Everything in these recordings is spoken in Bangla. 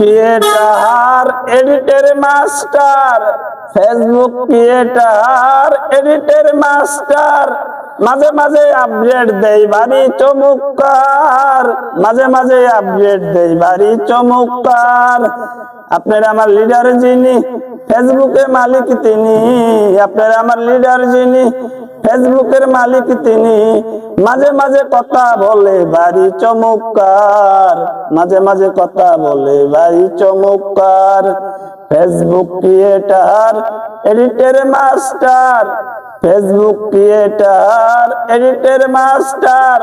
Creator এডিটের master Facebook creator এডিটের master মাঝে মাঝে আপডেট দেই বাড়ি চমৎকার, মাঝে মাঝে আপডেট দেই বাড়ি চমৎকার। আপনার আমার লিডার যিনি ফেসবুকে মালিক তিনি, আপনার আমার লিডার যিনি ফেসবুকের মালিক তিনি। মাঝে মাঝে কথা বলে বাড়ি চমৎকার। মাঝে মাঝে কথা বলে বাড়ি চমৎকার। Facebook creator, এডিটের master. Facebook creator, এডিটের master.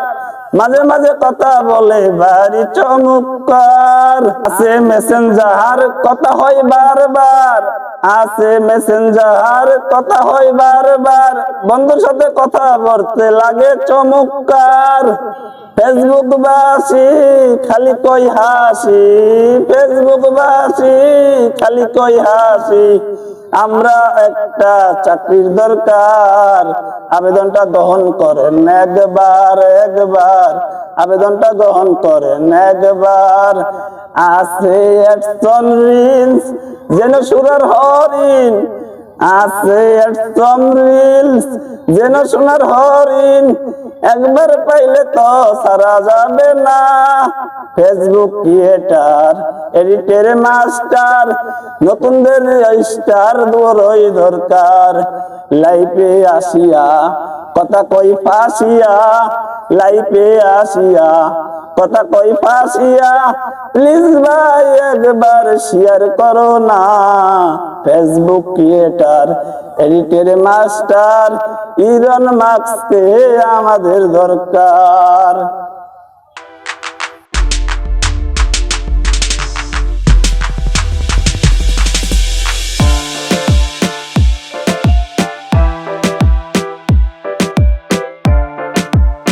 মাঝে মাঝে কথা বলে বাড়ি চমৎকার। আছে মেসেঞ্জার কথা হয় বারবার। আছে মেসেঞ্জার কথা হয় বারবার। বন্ধুর সাথে কথা বলতে লাগে চমৎকার। ফেসবুক বাসি খালি কই হাসি। ফেসবুক বাসি খালি কই হাসি। আমরা একটা চাকরির দরকার। আবেদনটা গ্রহণ করেন একবার একবার। আবেদনটা গ্রহণ করে একবার আছে একজন যেন সুরের হরিণ আছে একজন রিলস যেন সোনার হরিণ একবার পাইলে তো সারা যাবে না। ফেসবুক ক্রিয়েটার এডিটের মাস্টার নতুনদের স্টার দোরই দরকার। লাইফে আসিয়া, কথা কই ফাঁসিয়া লাইফে আসিয়া কথা কই ফাঁসিয়া প্লিজ ভাই একবার শেয়ার করো না। ফেসবুক ক্রিয়েটার এডিটের মাস্টার ইরন মার্কসকে আমাদের দরকার।